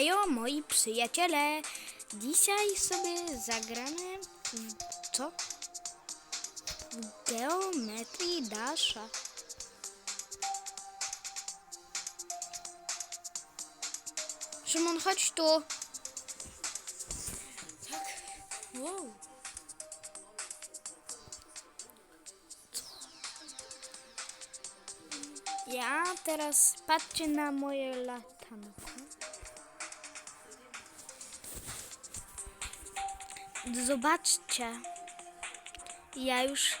Hejo moi przyjaciele, dzisiaj sobie zagramy w co? W geometrii Dasha. Szymon, chodź tu. Tak. Wow. Ja teraz patrzcie na moje latanko. Zobaczcie. Ja już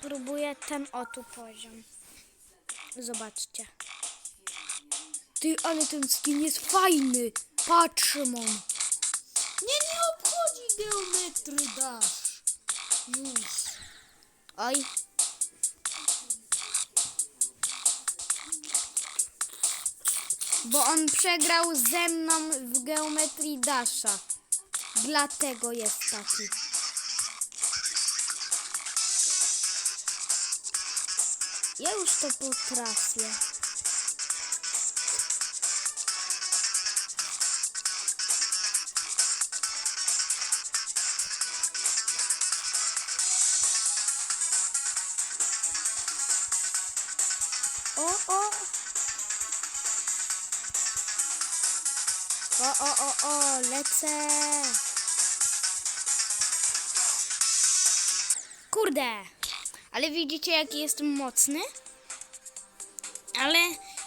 próbuję ten oto poziom. Zobaczcie. Ty, ale ten skin jest fajny. Patrz, Szymon. Nie, nie obchodzi geometry dasz. Już. Oj. Bo on przegrał ze mną w geometrii Dasha. Dlatego jest taki. Ja już to potrafię. O, o. O, o, o, o, lecę. Kurde. Ale widzicie, jaki jestem mocny? Ale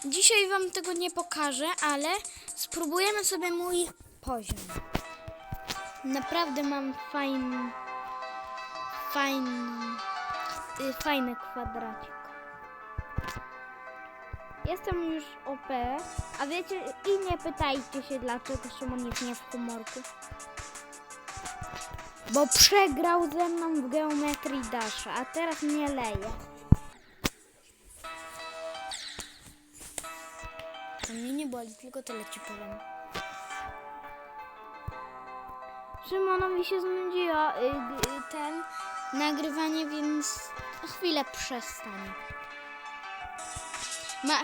dzisiaj wam tego nie pokażę, ale spróbujemy sobie mój poziom. Naprawdę mam fajny, fajny, fajny kwadracik. Jestem już OP, a wiecie, i nie pytajcie się, dlaczego Szymon jest nie w humorku. Bo przegrał ze mną w geometrii Dasha, a teraz mnie leje. To mnie nie boli, tylko tyle ci powiem. Szymonowi się znudziło y, y, ten nagrywanie, więc chwilę przestanie. Ma...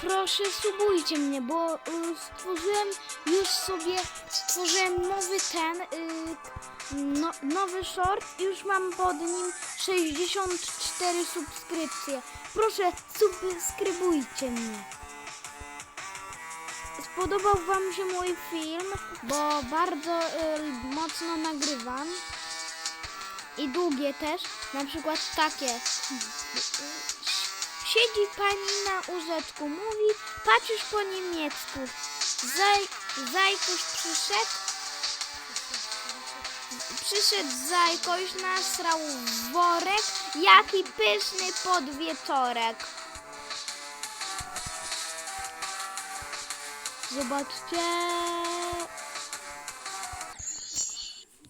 Proszę subujcie mnie, bo y, stworzyłem już sobie stworzyłem nowy ten y, no, nowy short i już mam pod nim 64 subskrypcje. Proszę subskrybujcie mnie. Spodobał wam się mój film, bo bardzo y, mocno nagrywam i długie też, na przykład takie. Siedzi pani na łóżeczku, mówi, patrzysz po niemiecku. Zaj, przyszedł, przyszedł zajkoś, nasrał w worek, jaki pyszny podwieczorek. Zobaczcie.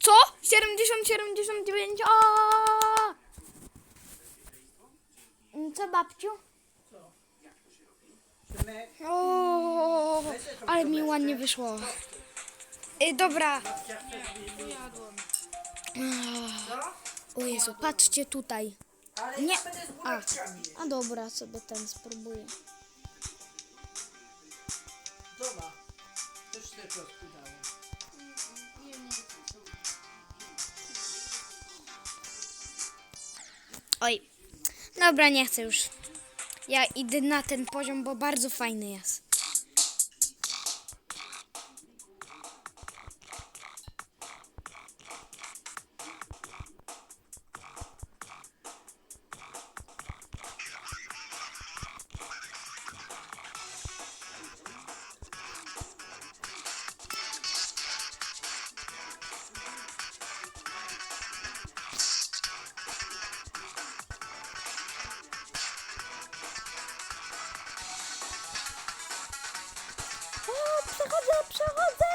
Co? 70, 79, o! Co babciu? O, ale mi ładnie wyszło. Y, dobra. O Jezu, patrzcie tutaj. Nie. A, a dobra, sobie ten spróbuję. Dobra. Też te kostki dałem. Oj, dobra, nie chcę już. Ja idę na ten poziom, bo bardzo fajny jest. Przechodzę, przechodzę!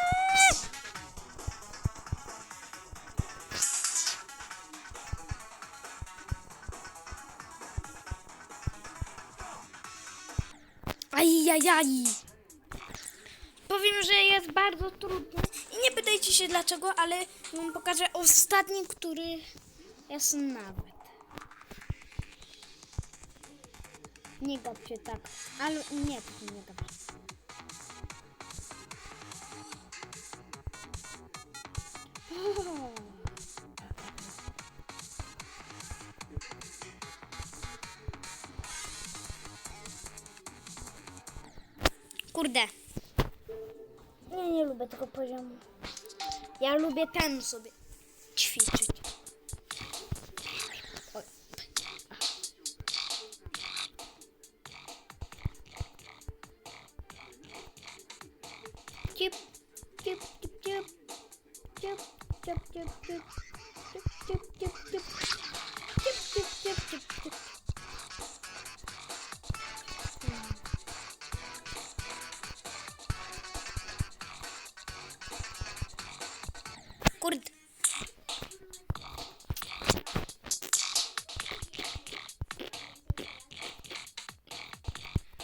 Ajajaj! Powiem, że jest bardzo trudny i nie pytajcie się dlaczego, ale wam pokażę ostatni, który jest nawet. Nie gap się tak, ale nie, nie gap się. Kurde. Nie, nie lubię tego poziomu. Ja lubię ten sobie ćwiczyć.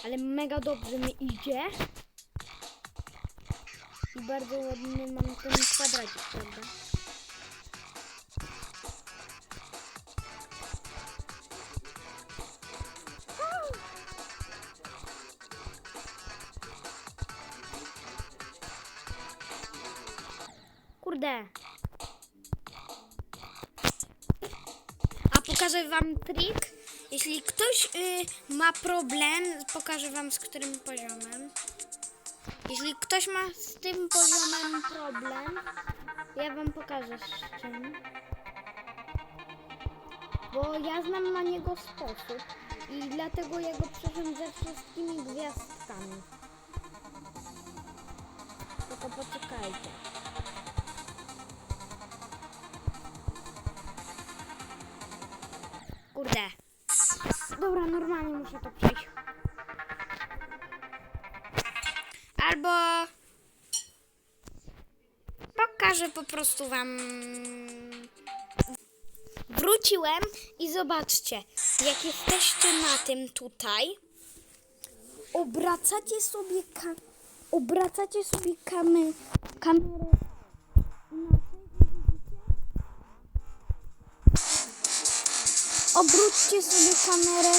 Ale mega dobrze mi idzie. I bardzo ładny mam ten kwadracik, prawda? Kurde. A pokażę wam trik. Jeśli ktoś y, ma problem, pokażę wam z którym poziomem. Jeśli ktoś ma z tym poziomem problem, ja wam pokażę z czym. Bo ja znam na niego sposób i dlatego ja go przeszedłem ze wszystkimi gwiazdkami. Tylko poczekajcie. Kurde. Dobra, normalnie muszę to przejść. Albo pokażę po prostu wam. Wróciłem i zobaczcie, jak jesteście na tym tutaj, obracacie sobie ka- obracacie sobie kamerę obróćcie sobie kamerę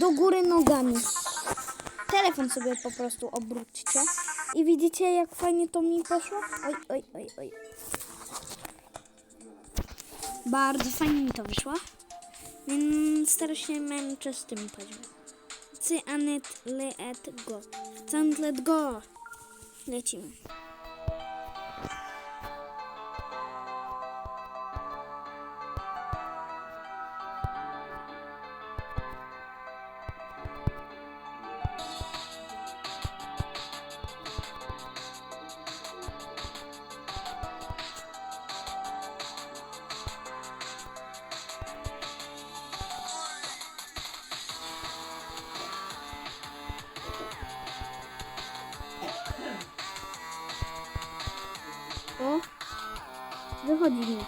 do góry nogami. Telefon sobie po prostu obróćcie. I widzicie, jak fajnie to mi poszło? Oj, oj, oj, oj. Bardzo fajnie mi to wyszło. Więc teraz się męczę z tym poziomem. Cyanet, let go. Cyanet, let go. Lecimy. 之后几点？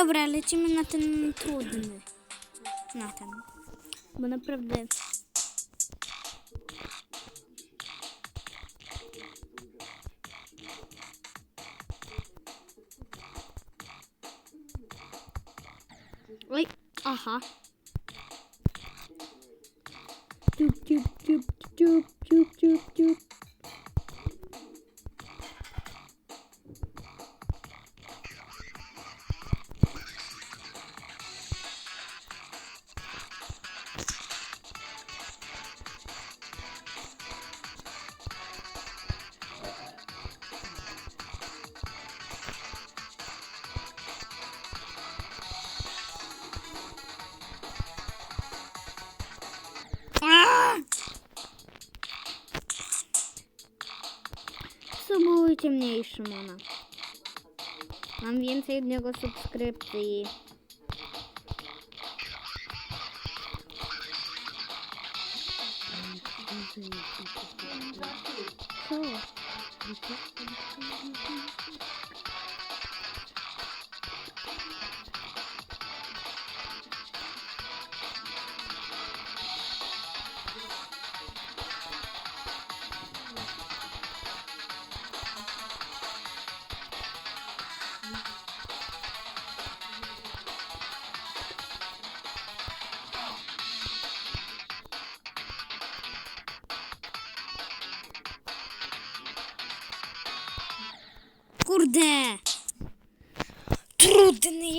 Dobra, lecimy na ten trudny. Na ten. Bo naprawdę... Oj, aha. Ciup, Szymona. Mam więcej od niego subskrypcji. Co?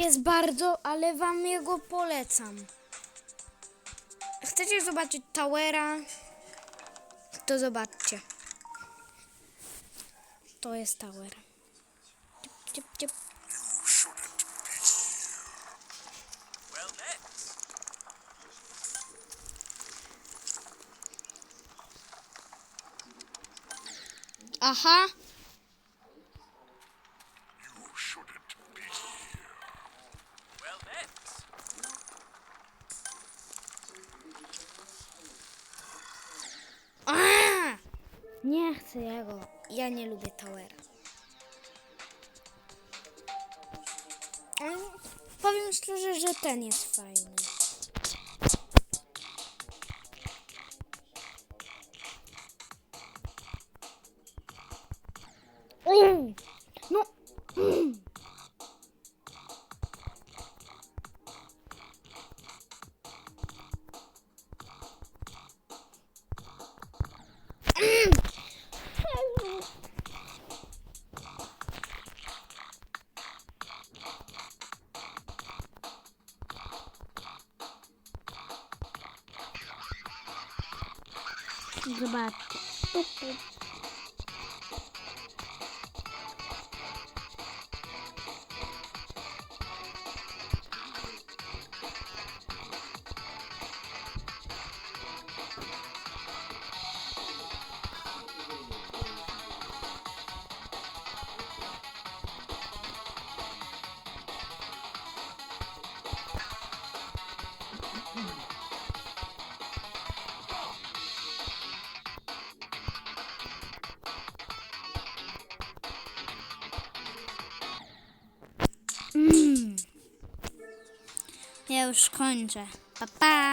Jest bardzo, ale wam jego polecam. Chcecie zobaczyć Towera? To zobaczcie. To jest Tower. Ciep, ciep, ciep. Aha. A! Jego. Ja nie lubię Towera. Ale Powiem szczerze, że ten jest fajny. Mm. Zobaczcie. Ja już kończę. Pa, pa.